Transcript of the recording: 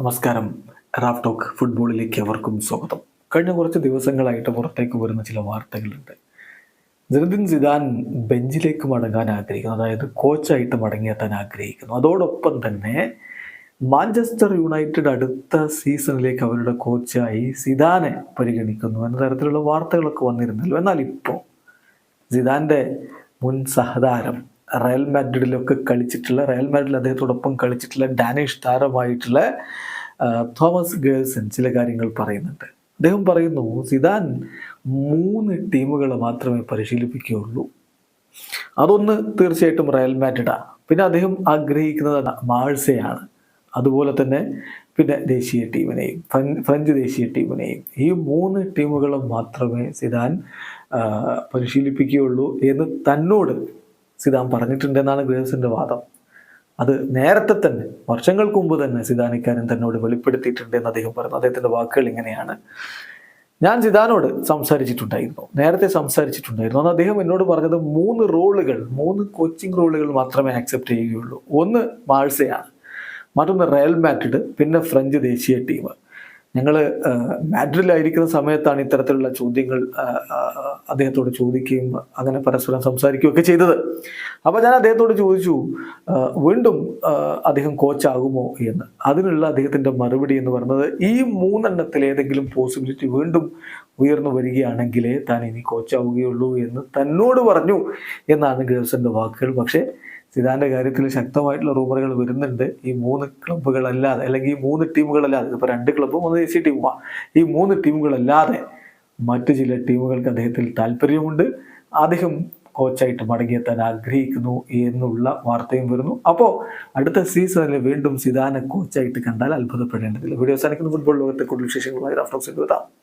നമസ്കാരം. Raf talk ഫുട്ബോളിലേക്ക് അവർക്കും സ്വാഗതം. കഴിഞ്ഞ കുറച്ച് ദിവസങ്ങളായിട്ട് പുറത്തേക്ക് വരുന്ന ചില വാർത്തകളുണ്ട്. ജനദിൻ സിദാൻ ബെഞ്ചിലേക്ക് മടങ്ങാൻ ആഗ്രഹിക്കുന്നു. അതായത് കോച്ചായിട്ട് മടങ്ങിയെത്താൻ ആഗ്രഹിക്കുന്നു. അതോടൊപ്പം തന്നെ മാഞ്ചസ്റ്റർ യുണൈറ്റഡ് അടുത്ത സീസണിലേക്ക് അവരുടെ കോച്ചായി സിദാനെ പരിഗണിക്കുന്നു എന്ന തരത്തിലുള്ള വാർത്തകളൊക്കെ വന്നിരുന്നല്ലോ. എന്നാൽ ഇപ്പോൾ സിദാന്റെ മുൻ സഹതാരം റയൽ മാഡ്രിഡിലൊക്കെ കളിച്ചിട്ടുള്ള റയൽ മാഡ്രിഡിൽ അദ്ദേഹത്തോടൊപ്പം കളിച്ചിട്ടുള്ള ഡാനിഷ് താരമായിട്ടുള്ള തോമസ് ഗേൾസൺ ചില കാര്യങ്ങൾ പറയുന്നുണ്ട്. അദ്ദേഹം പറയുന്നു സിദാൻ മൂന്ന് ടീമുകൾ മാത്രമേ പരിശീലിപ്പിക്കുകയുള്ളൂ. അതൊന്ന് തീർച്ചയായിട്ടും റയൽ മാഡ്രിഡാണ് പിന്നെ അദ്ദേഹം ആഗ്രഹിക്കുന്നത് മാഴ്സയാണ്. അതുപോലെ തന്നെ പിന്നെ ദേശീയ ടീമിനെയും ഫ്രഞ്ച് ദേശീയ ടീമിനെയും. ഈ മൂന്ന് ടീമുകളും മാത്രമേ സിദാൻ പരിശീലിപ്പിക്കുകയുള്ളൂ എന്ന് തന്നോട് സിദാൻ പറഞ്ഞിട്ടുണ്ടെന്നാണ് ഗ്രേവ്സിന്റെ വാദം. അത് നേരത്തെ തന്നെ വർഷങ്ങൾക്ക് മുമ്പ് തന്നെ സിദാനിക്കാരൻ തന്നോട് വെളിപ്പെടുത്തിയിട്ടുണ്ട് എന്ന് അദ്ദേഹം പറഞ്ഞു. അദ്ദേഹത്തിന്റെ വാക്കുകൾ ഇങ്ങനെയാണ്. ഞാൻ സിദാനോട് സംസാരിച്ചിട്ടുണ്ടായിരുന്നു. നേരത്തെ സംസാരിച്ചിട്ടുണ്ടായിരുന്നു. അന്ന് അദ്ദേഹം എന്നോട് പറഞ്ഞത് മൂന്ന് റോളുകൾ മൂന്ന് കോച്ചിങ് റോളുകൾ മാത്രമേ ആക്സെപ്റ്റ് ചെയ്യുകയുള്ളൂ. ഒന്ന് മാഴ്സയാണ് മറ്റൊന്ന് റയൽ മാഡ്രിഡ് പിന്നെ ഫ്രഞ്ച് ദേശീയ ടീം. ഞങ്ങൾ മാഡ്രിഡിലായിരിക്കുന്ന സമയത്താണ് ഇത്തരത്തിലുള്ള ചോദ്യങ്ങൾ അദ്ദേഹത്തോട് ചോദിക്കുകയും അങ്ങനെ പരസ്പരം സംസാരിക്കുകയൊക്കെ ചെയ്തത്. അപ്പോൾ ഞാൻ അദ്ദേഹത്തോട് ചോദിച്ചു വീണ്ടും അദ്ദേഹം കോച്ചാകുമോ എന്ന്? അതിനുള്ള അദ്ദേഹത്തിന്റെ മറുപടി എന്ന് പറഞ്ഞത് ഈ മൂന്നെണ്ണത്തിൽ ഏതെങ്കിലും പോസിബിലിറ്റി വീണ്ടും ഉയർന്നു വരികയാണെങ്കിലേ താൻ ഇനി കോച്ചാവുകയുള്ളൂ എന്ന് തന്നോട് പറഞ്ഞു എന്നാണ് ഗ്രേവ്സിന്റെ വാക്കുകൾ. പക്ഷേ സിദാന്റെ കാര്യത്തിൽ ശക്തമായിട്ടുള്ള റൂമറുകൾ വരുന്നുണ്ട്. ഈ മൂന്ന് ക്ലബ്ബുകളല്ലാതെ അല്ലെങ്കിൽ ഈ മൂന്ന് ടീമുകളല്ലാതെ ഇപ്പോൾ രണ്ട് ക്ലബ്ബും ഒന്ന് ദേശീയ ടീമുമാണ് ഈ മൂന്ന് ടീമുകളല്ലാതെ മറ്റു ചില ടീമുകൾക്ക് അദ്ദേഹത്തിൽ താല്പര്യമുണ്ട്. അദ്ദേഹം കോച്ചായിട്ട് മടങ്ങിയെത്താൻ ആഗ്രഹിക്കുന്നു എന്നുള്ള വാർത്തയും വരുന്നു. അപ്പോൾ അടുത്ത സീസണിൽ വീണ്ടും സിദാനെ കോച്ചായിട്ട് കണ്ടാൽ അത്ഭുതപ്പെടേണ്ടതില്ല. വീഡിയോ അവസാനിക്കുന്ന. ഫുട്ബോൾ ലോകത്തെ കൂടുതൽ വിശേഷങ്ങളായി റഫറൻസ് എഴുതാം